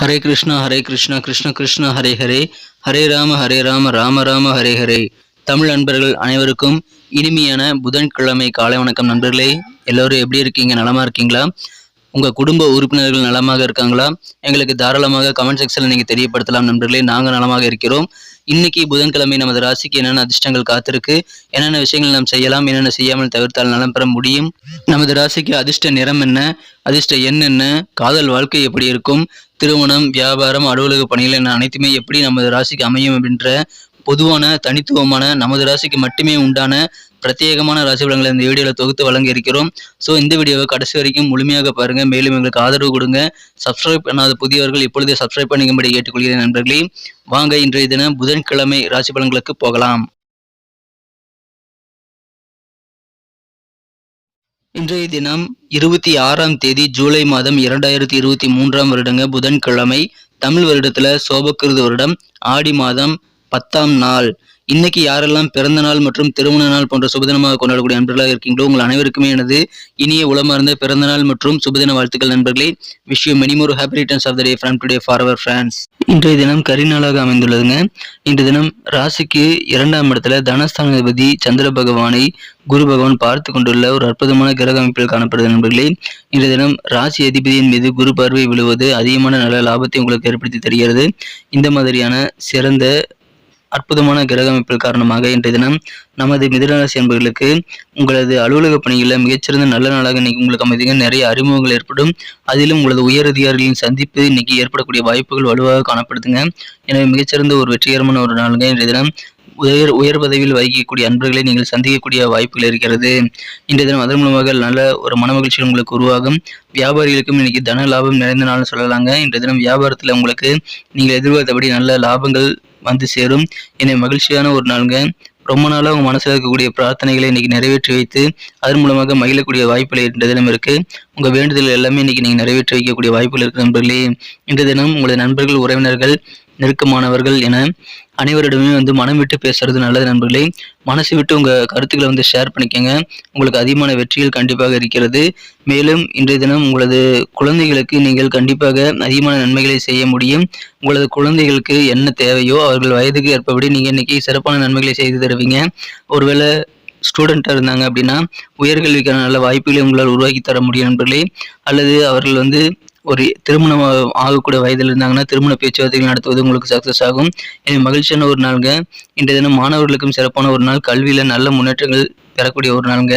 ஹரே கிருஷ்ணா ஹரே கிருஷ்ணா கிருஷ்ண கிருஷ்ணா ஹரே ஹரே. ஹரே ராம ஹரே ராம ராம ராம ஹரே ஹரே. தமிழ் நண்பர்கள் அனைவருக்கும் இனிமையான புதன்கிழமை காலை வணக்கம் நண்பர்களே. எல்லோரும் எப்படி இருக்கீங்க? நலமா இருக்கீங்களா? உங்க குடும்ப உறுப்பினர்கள் நலமாக இருக்காங்களா? எங்களுக்கு தாராளமாக கமெண்ட் செக்ஷனில் நீங்க தெரியப்படுத்தலாம் நண்பர்களே. நாங்க நலமாக இருக்கிறோம். இன்னைக்கு புதன்கிழமை நமது ராசிக்கு என்னென்ன அதிர்ஷ்டங்கள் காத்திருக்கு என்னென்ன விஷயங்கள் நாம் செய்யலாம் என்னென்ன செய்யாமல் தவிர்த்தால் நலம் பெற முடியும் நமது ராசிக்கு அதிர்ஷ்ட நிறம் என்ன அதிர்ஷ்ட எண் என்ன காதல் வாழ்க்கை எப்படி இருக்கும் திருமணம் வியாபாரம் அலுவலக பணிகள் என அனைத்துமே எப்படி நமது ராசிக்கு அமையும் அப்படின்ற பொதுவான தனித்துவமான நமது ராசிக்கு மட்டுமே உண்டான பிரத்யேகமான ராசி பலன்களை இந்த வீடியோவில் தொகுத்து வழங்க இருக்கிறோம். ஸோ இந்த வீடியோவை கடைசி வரைக்கும் முழுமையாக பாருங்க. மேலும் எங்களுக்கு ஆதரவு கொடுங்க. சப்ஸ்கிரைப் பண்ணாத புதியவர்கள் இப்பொழுதே சப்ஸ்கிரைப் பண்ணிக்கும்படி கேட்டுக்கொள்கிறேன் நண்பர்களே. வாங்க இன்றைய தினம் புதன்கிழமை ராசி பலன்களுக்கு போகலாம். இன்றைய தினம் இருபத்தி ஆறாம் தேதி ஜூலை மாதம் இரண்டாயிரத்தி இருபத்தி மூன்றாம் வருடங்க புதன்கிழமை. தமிழ் வருடத்துல சோபக்கிருது வருடம். ஆடி மாதம் பத்தாம் நாள். இன்னைக்கு யாரெல்லாம் பிறந்த நாள் மற்றும் திருமண நாள் போன்ற சுபதினமாக கொண்டாடக்கூடிய நண்பர்களாக இருக்கீங்களோ உங்கள் அனைவருக்குமே எனது இனிய உளமார்ந்த பிறந்த நாள் மற்றும் சுபதின வாழ்த்துக்கள் நண்பர்களே. Wish you many more happy returns of the day from today for our France இன்றைய தினம் கரிநாளாக அமைந்துள்ளதுங்க. இன்றைய தினம் ராசிக்கு இரண்டாம் இடத்துல தனஸ்தானாதிபதி சந்திர பகவானை குரு பகவான் பார்த்து கொண்டுள்ள ஒரு அற்புதமான கிரக அமைப்பில் காணப்படுது நண்பர்களே. இன்றைய தினம் ராசி அதிபதியின் மீது குரு பார்வை விழுவது அதிகமான நல்ல லாபத்தை உங்களுக்கு ஏற்படுத்தி தருகிறது. இந்த மாதிரியான சிறந்த அற்புதமான கிரக அமைப்பில் காரணமாக இன்றைய தினம் நமது மிதனராசி என்பவர்களுக்கு உங்களது அலுவலக பணிகளில் மிகச்சிறந்த நல்ல நாளாக இன்னைக்கு உங்களுக்கு அமைதிங்க. நிறைய அறிமுகங்கள் ஏற்படும். அதிலும் உங்களது உயர் அதிகாரிகளின் சந்திப்பு இன்னைக்கு ஏற்படக்கூடிய வாய்ப்புகள் வலுவாக காணப்படுதுங்க. எனவே மிகச்சிறந்த ஒரு வெற்றிகரமான ஒரு நாளுங்க இன்றைய தினம். உயர் உயர் பதவியில் வகிக்கக்கூடிய அன்பர்களை நீங்கள் சந்திக்கக்கூடிய வாய்ப்புகள் இருக்கிறது. இன்றைய தினம் அதன் மூலமாக நல்ல ஒரு மனமகிழ்ச்சி உங்களுக்கு உருவாகும். வியாபாரிகளுக்கும் இன்னைக்கு தன லாபம் நிறைந்த நாள்னு சொல்லலாங்க. இன்றைய தினம் வியாபாரத்தில் உங்களுக்கு நீங்கள் எதிர்பார்த்தபடி நல்ல லாபங்கள் வந்து சேரும். என்னை மகிழ்ச்சியான ஒரு நாளுங்க. ரொம்ப நாளாக உங்கள் மனசில் இருக்கக்கூடிய பிரார்த்தனைகளை இன்னைக்கு நிறைவேற்றி வைத்து அதன் மூலமாக மகிழக்கூடிய வாய்ப்புகள் இன்றைய தினம் இருக்கு. உங்கள் வேண்டுதல் எல்லாமே இன்னைக்கு நீங்கள் நிறைவேற்றி வைக்கக்கூடிய வாய்ப்புகள் இருக்கு நண்பர்களே. இந்த தினம் உங்களது நண்பர்கள் உறவினர்கள் நெருக்கமானவர்கள் என அனைவரிடமே வந்து மனம் விட்டு பேசுறது நல்லது நண்பர்களே. மனசு விட்டு உங்க கருத்துக்களை வந்து ஷேர் பண்ணிக்கோங்க. உங்களுக்கு அதிகமான வெற்றிகள் கண்டிப்பாக இருக்கிறது. மேலும் இன்றைய தினம் உங்களது குழந்தைகளுக்கு நீங்கள் கண்டிப்பாக அதிகமான நன்மைகளை செய்ய முடியும். உங்களது குழந்தைகளுக்கு என்ன தேவையோ அவர்கள் வயதுக்கு ஏற்பபடி நீங்க இன்னைக்கு சிறப்பான நன்மைகளை செய்து தருவீங்க. ஒருவேளை ஸ்டூடெண்ட்டாக இருந்தாங்க அப்படின்னா உயர்கல்விக்கான நல்ல வாய்ப்புகளை உங்களால் உருவாக்கி தர முடியும் நண்பர்களே. அல்லது அவர்கள் வந்து ஒரு திருமணம் ஆகக்கூடிய வயதில் இருந்தாங்கன்னா திருமண பேச்சுவார்த்தைகள் நடத்துவது உங்களுக்கு சக்ஸஸ் ஆகும். எனவே மகிழ்ச்சியான ஒரு நாளுங்க. இன்றைய தினம் மாணவர்களுக்கும் சிறப்பான ஒரு நாள். கல்வியில் நல்ல முன்னேற்றங்கள் பெறக்கூடிய ஒரு நாளுங்க.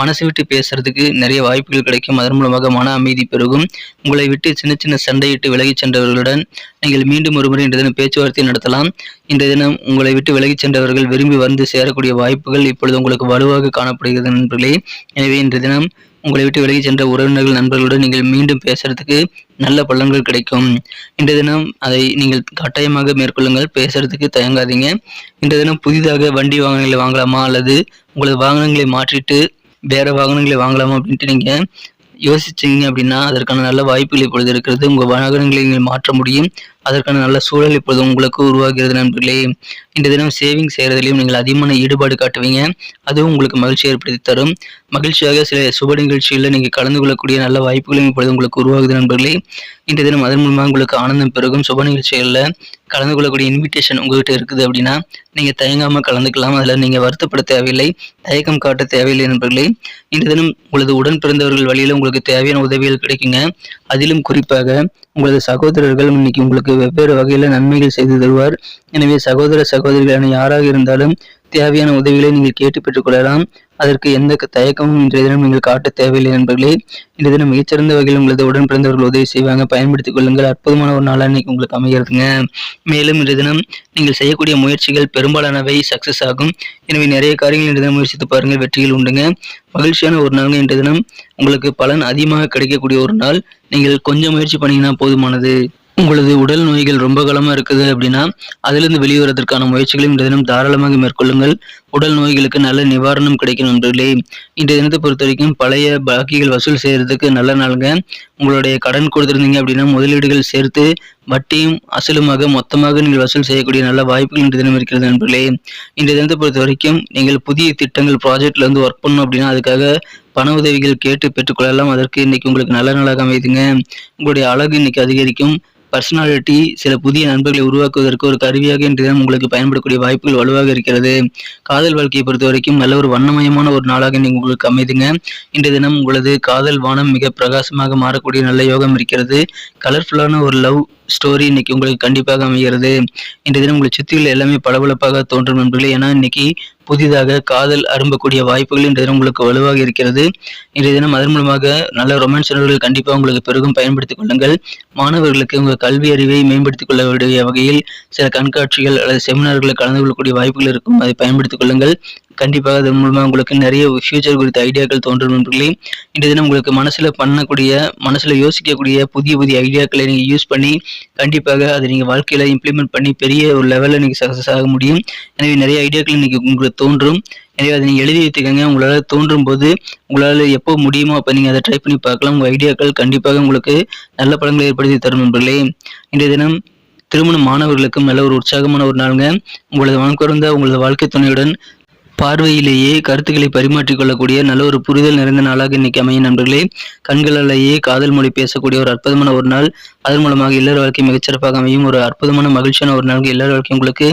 மனசு விட்டு பேசுறதுக்கு நிறைய வாய்ப்புகள் கிடைக்கும். அதன் மூலமாக மன அமைதி பெருகும். உங்களை விட்டு சின்ன சின்ன சண்டையிட்டு விலகிச் சென்றவர்களுடன் நீங்கள் மீண்டும் ஒருமுறை இன்றைய தினம் பேச்சுவார்த்தை நடத்தலாம். இன்றைய தினம் உங்களை விட்டு விலகிச் சென்றவர்கள் விரும்பி வந்து சேரக்கூடிய வாய்ப்புகள் இப்பொழுது உங்களுக்கு வலுவாக காணப்படுகிறது நண்பர்களே. எனவே இன்றைய தினம் உங்களை விட்டு விலகி சென்ற உறவினர்கள் நண்பர்களுடன் நீங்கள் மீண்டும் பேசுறதுக்கு நல்ல பலன்கள் கிடைக்கும். இன்றைய தினம் அதை நீங்கள் கட்டாயமாக மேற்கொள்ளுங்கள். பேசுறதுக்கு தயங்காதீங்க. இன்றைய தினம் புதிதாக வண்டி வாகனங்களை வாங்கலாமா அல்லது உங்களது வாகனங்களை மாற்றிட்டு வேற வாகனங்களை வாங்கலாமா அப்படின்ட்டு நீங்க யோசிச்சீங்க அப்படின்னா அதற்கான நல்ல வாய்ப்புகள் இப்பொழுது இருக்கிறது. உங்கள் வாகனங்களை நீங்கள் மாற்ற முடியும். அதற்கான நல்ல சூழல் இப்பொழுது உங்களுக்கு உருவாகிறது நண்பர்களே. இந்த தினம் சேவிங் செய்கிறதுலையும் நீங்கள் அதிகமான ஈடுபாடு காட்டுவீங்க. அதுவும் உங்களுக்கு மகிழ்ச்சி ஏற்படுத்தி தரும். மகிழ்ச்சியாக சில சுப நிகழ்ச்சிகளில் நீங்கள் கலந்து கொள்ளக்கூடிய நல்ல வாய்ப்புகளும் இப்பொழுது உங்களுக்கு உருவாகுது நண்பர்களே. இந்த தினம் அதன் மூலமாக உங்களுக்கு ஆனந்தம் பெருகும். சுப நிகழ்ச்சிகளில் கலந்து கொள்ளக்கூடிய இன்விடேஷன் உங்ககிட்ட இருக்குது அப்படின்னா நீங்கள் தயங்காமல் கலந்துக்கலாம். அதில் நீங்கள் வருத்தப்பட தேவையில்லை. தயக்கம் காட்ட தேவையில்லை நண்பர்களே. இந்த தினம் உங்களது உடன் பிறந்தவர்கள் வழியில் உங்களுக்கு தேவையான உதவிகள் கிடைக்குங்க. அதிலும் குறிப்பாக உங்களது சகோதரர்கள் இன்னைக்கு உங்களுக்கு வெவ்வேறு வகையில் நன்மைகள் செய்து தருவார். எனவே சகோதர சகோதரிகளான யாராக இருந்தாலும் தேவையான உதவிகளை நீங்கள் கேட்டு பெற்றுக்கொள்ளலாம். அதற்கு எந்த தயக்கமும் இன்றைய தினம் நீங்கள் காட்ட தேவையில்லை நண்பர்களே. இந்த தினம் மிகச்சிறந்த வகையில் உங்களது உடன் பிறந்தவர்கள் உதவி செய்வாங்க. பயன்படுத்திக் கொள்ளுங்கள். அற்புதமான ஒரு நாளாக இன்னைக்கு உங்களுக்கு அமைகிறதுங்க மேலும் இன்றைய தினம் நீங்கள் செய்யக்கூடிய முயற்சிகள் பெரும்பாலானவை சக்சஸ் ஆகும். எனவே நிறைய காரியங்கள் இன்றைய தினம் முயற்சித்து பாருங்கள். வெற்றிகள் உண்டுங்க. மகிழ்ச்சியான ஒரு நாள் இன்றைய தினம். உங்களுக்கு பலன் அதிகமாக கிடைக்கக்கூடிய ஒரு நாள். நீங்கள் கொஞ்சம் முயற்சி பண்ணீங்கன்னா போதுமானது. உங்களது உடல் நோய்கள் ரொம்ப காலமாக இருக்குது அப்படின்னா அதிலிருந்து வெளிவரதற்கான முயற்சிகளையும் இன்றைய தினம் தாராளமாக மேற்கொள்ளுங்கள். உடல் நோய்களுக்கு நல்ல நிவாரணம் கிடைக்கும் நண்பர்களே. இன்றைய தினத்தை பொறுத்த வரைக்கும் பழைய பாக்கிகள் வசூல் செய்கிறதுக்கு நல்ல நாளுங்க. உங்களுடைய கடன் கொடுத்துருந்தீங்க அப்படின்னா முதலீடுகள் சேர்த்து வட்டியும் அசலுமாக மொத்தமாக நீங்கள் வசூல் செய்யக்கூடிய நல்ல வாய்ப்புகள் இன்றைய தினம் இருக்கிறது நண்பர்களே. இன்றைய தினத்தை பொறுத்த வரைக்கும் நீங்கள் புதிய திட்டங்கள் ப்ராஜெக்ட்ல இருந்து ஒர்க் பண்ணணும் அப்படின்னா அதுக்காக பண உதவிகள் கேட்டு பெற்றுக்கொள்ளலாம். அதற்கு இன்னைக்கு உங்களுக்கு நல்ல நாளாக அமைதுங்க. உங்களுடைய அழகு இன்னைக்கு அதிகரிக்கும். பர்சனாலிட்டி சில புதிய நண்பர்களை உருவாக்குவதற்கு ஒரு கருவியாக இன்று தினம் உங்களுக்கு பயன்படக்கூடிய வாய்ப்புகள் வலுவாக இருக்கிறது. காதல் வாழ்க்கையை பொறுத்த வரைக்கும் நல்ல ஒரு வண்ணமயமான ஒரு நாளாக நீங்கள் உங்களுக்கு அமைதுங்க. இன்று தினம் உங்களது காதல் வானம் மிக பிரகாசமாக மாறக்கூடிய நல்ல யோகம் இருக்கிறது. கலர்ஃபுல்லான ஒரு லவ் ஸ்டோரி இன்னைக்கு உங்களுக்கு கண்டிப்பாக அமைகிறது. இன்றைய தினம் உங்களை சுற்றியுள்ள எல்லாமே பளபளப்பாக தோன்றும் நண்பர்களே. ஏன்னா இன்னைக்கு புதிதாக காதல் அரும்பக்கூடிய வாய்ப்புகள் இன்றைய தினம் உங்களுக்கு வலுவாக இருக்கிறது. இன்றைய தினம் அதன் மூலமாக நல்ல ரொமான்ஸ் உணர்வுகள் கண்டிப்பாக உங்களுக்கு பெருகும். பயன்படுத்திக் கொள்ளுங்கள். மாணவர்களுக்கு உங்கள் கல்வி அறிவை மேம்படுத்திக் கொள்ள வகையில் சில கண்காட்சிகள் அல்லது செமினார்களில் கலந்து கொள்ளக்கூடிய வாய்ப்புகள் இருக்கும். அதை பயன்படுத்திக் கொள்ளுங்கள். கண்டிப்பாக அதன் மூலமாக உங்களுக்கு நிறைய ஃபியூச்சர் குறித்த ஐடியாக்கள் தோன்றும் நண்பர்களே. இன்றைய தினம் உங்களுக்கு மனசில் பண்ணக்கூடிய மனசில் யோசிக்கக்கூடிய புதிய புதிய ஐடியாக்களை நீங்கள் யூஸ் பண்ணி கண்டிப்பாக அதை நீங்கள் வாழ்க்கையில் இம்ப்ளிமெண்ட் பண்ணி பெரிய ஒரு லெவலில் நீங்கள் சக்ஸஸ் ஆக முடியும். எனவே நிறைய ஐடியாக்கள் இன்னைக்கு உங்களுக்கு தோன்றும். எனவே அதை நீங்கள் எழுதி வைத்துக்கோங்க. உங்களால் தோன்றும் போது உங்களால் எப்போ முடியுமோ அப்போ நீங்கள் அதை ட்ரை பண்ணி பார்க்கலாம். உங்கள் ஐடியாக்கள் கண்டிப்பாக உங்களுக்கு நல்ல படங்களை ஏற்படுத்தி தரும் நண்பர்களே. இன்றைய தினம் திருமண மாணவர்களுக்கும் நல்ல ஒரு உற்சாகமான ஒரு நாளுங்க. உங்களது மனக்குறந்த உங்களது வாழ்க்கை துணையுடன் பார்வையிலேயே கருத்துக்களை பரிமாற்றிக்கொள்ளக்கூடிய நல்ல ஒரு புரிதல் நிறைந்த நாளாக இன்னைக்கு அமையும் நண்பர்களே. கண்களாலேயே காதல் மொழி பேசக்கூடிய ஒரு அற்புதமான ஒரு நாள். அதன் மூலமாக இல்லற வாழ்க்கை மிகச்சிறப்பாக அமையும். ஒரு அற்புதமான மகிழ்ச்சியான ஒரு நாள் இல்லற வாழ்க்கை உங்களுக்கு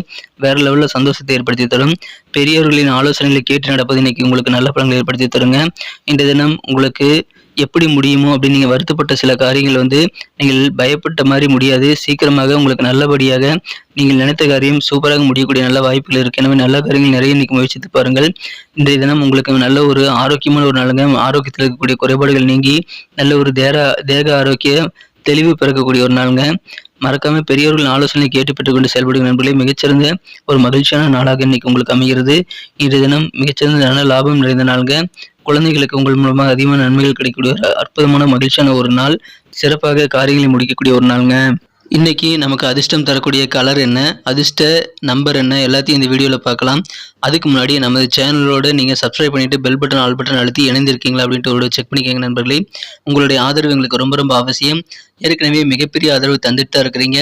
வேற லெவலில் சந்தோஷத்தை ஏற்படுத்தி தரும். பெரியவர்களின் ஆலோசனைகளை கேட்டு நடப்பது இன்னைக்கு உங்களுக்கு நல்ல பலன்களை ஏற்படுத்தி தருங்க. இந்த தினம் உங்களுக்கு எப்படி முடியுமோ அப்படின்னு நீங்கள் வருத்தப்பட்ட சில காரியங்கள் வந்து நீங்கள் பயப்பட்ட மாதிரி முடியாது. சீக்கிரமாக உங்களுக்கு நல்லபடியாக நீங்கள் நினைத்த காரியம் சூப்பராக முடியக்கூடிய நல்ல வாய்ப்புகள் இருக்கு. எனவே நல்ல காரியங்கள் நிறைய இன்னைக்கு முயற்சித்து பாருங்கள். இன்றைய தினம் உங்களுக்கு நல்ல ஒரு ஆரோக்கியமான ஒரு நாளுங்க. ஆரோக்கியத்தில் இருக்கக்கூடிய குறைபாடுகள் நீங்கி நல்ல ஒரு தேர தேக ஆரோக்கிய தெளிவு பிறக்கக்கூடிய ஒரு நாளுங்க. மறக்காம பெரியவர்கள் ஆலோசனை கேட்டு பெற்றுக்கொண்டு செயல்படும் நண்பர்களே. மிகச்சிறந்த ஒரு மகிழ்ச்சியான நாளாக இன்னைக்கு உங்களுக்கு அமைகிறது. இன்றைய தினம் மிகச்சிறந்த நல்ல லாபம் நிறைந்த நாளுங்க. குழந்தைகளுக்கு உங்கள் மூலமாக அதிகமான நன்மைகள் கிடைக்கக்கூடிய ஒரு அற்புதமான மகிழ்ச்சியான ஒரு நாள் சிறப்பாக காரியங்களை முடிக்கக்கூடிய ஒரு நாளுங்க. இன்னைக்கு நமக்கு அதிர்ஷ்டம் தரக்கூடிய கலர் என்ன அதிர்ஷ்ட நம்பர் என்ன எல்லாத்தையும் இந்த வீடியோவில் பார்க்கலாம். அதுக்கு முன்னாடி நமது சேனலோடு நீங்கள் சப்ஸ்கிரைப் பண்ணிவிட்டு பெல் பட்டன் ஆல் பட்டன் அழுத்தி இணைந்திருக்கீங்களா அப்படின்ட்டு ஒரு செக் பண்ணிக்கோங்க நண்பர்களே. உங்களுடைய ஆதரவு எங்களுக்கு ரொம்ப ரொம்ப அவசியம். ஏற்கனவே மிகப்பெரிய ஆதரவு தந்துட்டு தான் இருக்கிறீங்க.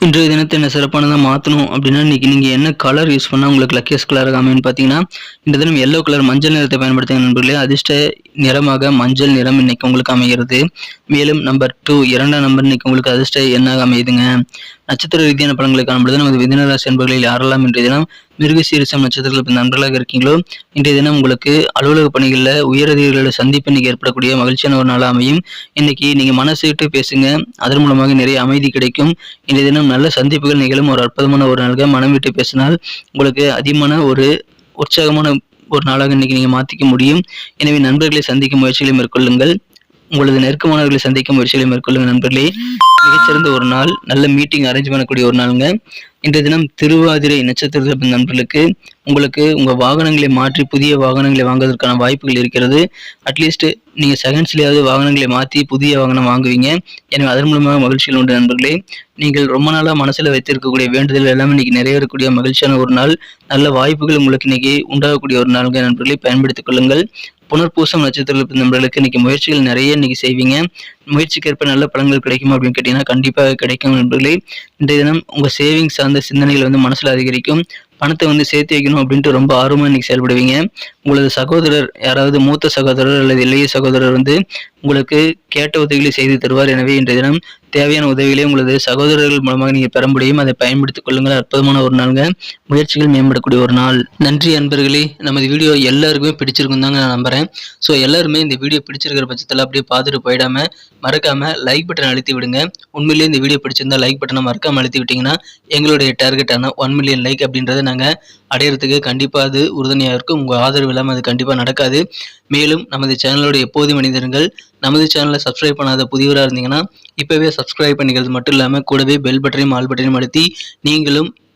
இன்றைய தினத்தை என்ன சிறப்பானதாக மாற்றணும் அப்படின்னா இன்றைக்கி நீங்கள் என்ன கலர் யூஸ் பண்ணால் உங்களுக்கு லக்கியஸ் கலராக அமைன்னு பார்த்தீங்கன்னா இந்த தினம் எல்லோ கலர் மஞ்சள் நிறத்தை பயன்படுத்துங்க நண்பர்களே. அதிர்ஷ்ட நிறமாக மஞ்சள் நிறம் இன்னைக்கு உங்களுக்கு அமைகிறது. மேலும் நம்பர் டூ இரண்டாம் நம்பர் இன்னைக்கு உங்களுக்கு அதிர்ஷ்ட எண்ணாக அமையுதுங்க. நட்சத்திர ரீதியான பலன்களை காணும்பொழுது நமது விதினராசி என்பர்களில் யாரெல்லாம் இன்றைய தினம் மிருக சீரிசம் நட்சத்திரத்தில் நண்பர்களாக இருக்கீங்களோ இன்றைய தினம் உங்களுக்கு அலுவலக பணிகளில் உயரதிகளோட சந்திப்பு இன்னைக்கு ஏற்படக்கூடிய மகிழ்ச்சியான ஒரு நாளாக அமையும். இன்னைக்கு நீங்கள் மனசுட்டு பேசுங்க. அதன் மூலமாக நிறைய அமைதி கிடைக்கும். இன்றைய தினம் நல்ல சந்திப்புகள் நிகழும். ஒரு அற்புதமான ஒரு நாளாக மனம் விட்டு பேசினால் உங்களுக்கு அதிகமான ஒரு உற்சாகமான ஒரு நாளாக இன்னைக்கு நீங்கள் மாற்றிக்க முடியும். எனவே நண்பர்களை சந்திக்கும் முயற்சிகளை மேற்கொள்ளுங்கள். உங்களது நெருக்கமானவர்களை சந்திக்கும் முயற்சிகளை மேற்கொள்ளுங்க நண்பர்களே. மிகச்சிறந்த ஒரு நாள் நல்ல மீட்டிங் அரேஞ்ச் பண்ணக்கூடிய ஒரு நாளுங்க. இன்றைய தினம் திருவாதிரை நட்சத்திர நண்பர்களுக்கு உங்களுக்கு உங்கள் வாகனங்களை மாற்றி புதிய வாகனங்களை வாங்குவதற்கான வாய்ப்புகள் இருக்கிறது. அட்லீஸ்ட் நீங்கள் செகண்ட்ஸ்லேயாவது வாகனங்களை மாற்றி புதிய வாகனம் வாங்குவீங்க. எனவே அதன் மூலமாக மகிழ்ச்சிகள் உண்டு நண்பர்களே. நீங்கள் ரொம்ப நாளாக மனசில் வைத்திருக்கக்கூடிய வேண்டுதல் எல்லாமே இன்னைக்கு நிறைவேறக்கூடிய மகிழ்ச்சியான ஒரு நாள். நல்ல வாய்ப்புகள் உங்களுக்கு இன்னைக்கு உண்டாகக்கூடிய ஒரு நாளுங்க நண்பர்களை. பயன்படுத்திக் கொள்ளுங்கள். புனர்பூசம் நட்சத்திரத்தில் நண்பர்களுக்கு இன்னைக்கு முயற்சிகள் நிறைய இன்னைக்கு செய்வீங்க. முயற்சிக்கேற்ப நல்ல பலன்கள் கிடைக்கும் அப்படின்னு கேட்டீங்கன்னா கண்டிப்பாக கிடைக்கும் நண்பர்களே. இன்றைய தினம் உங்கள் சேவிங்ஸ் சார்ந்த சிந்தனைகள் வந்து மனசில் அதிகரிக்கும். பணத்தை வந்து சேர்த்து வைக்கணும் அப்படின்ட்டு ரொம்ப ஆர்வமாக இன்னைக்கு செயல்படுவீங்க. உங்களது சகோதரர் யாராவது மூத்த சகோதரர் அல்லது இளைய சகோதரர் வந்து உங்களுக்கு கேட்ட உதவிகளை செய்து தருவார். எனவே இன்றைய தினம் தேவையான உதவிகளை உங்களது சகோதரர்கள் மூலமாக நீங்கள் பெற முடியும். அதை பயன்படுத்திக் கொள்ளுங்கள். அற்புதமான ஒரு நாளுங்க. முயற்சிகள் மேம்படக்கூடிய ஒரு நாள். நன்றி அன்பர்களே. நமது வீடியோ எல்லாருக்குமே பிடிச்சிருக்கும் தாங்க நான் நம்புறேன். ஸோ எல்லாருமே இந்த வீடியோ பிடிச்சிருக்கிற பட்சத்தில் அப்படியே பார்த்துட்டு போயிடாம மறக்காம லைக் பட்டன் அழுத்தி விடுங்க. உண்மையிலேயே இந்த வீடியோ பிடிச்சிருந்தா லைக் பட்டனை மறக்காம அழுத்தி விட்டீங்கன்னா எங்களுடைய டார்கெட்டான ஒன் மில்லியன் லைக் அப்படின்றத நாங்கள் அடையிறதுக்கு கண்டிப்பாக அது உறுதுணையாக இருக்கும். உங்கள் ஆதரவு இல்லாமல் அது கண்டிப்பாக நடக்காது. மேலும் நமது சேனலோட எப்போதும் மனிதர்கள் நமது சேனலை சப்ஸ்கிரைப் பண்ணாத புதியவராக இருந்தீங்கன்னா இப்போவே சப்ஸ்கிரைப் பண்ணிக்கிறது மட்டும் இல்லாமல் கூடவே பெல் பட்டனையும் ஆல் பட்டனையும் அழுத்தி நீங்களும்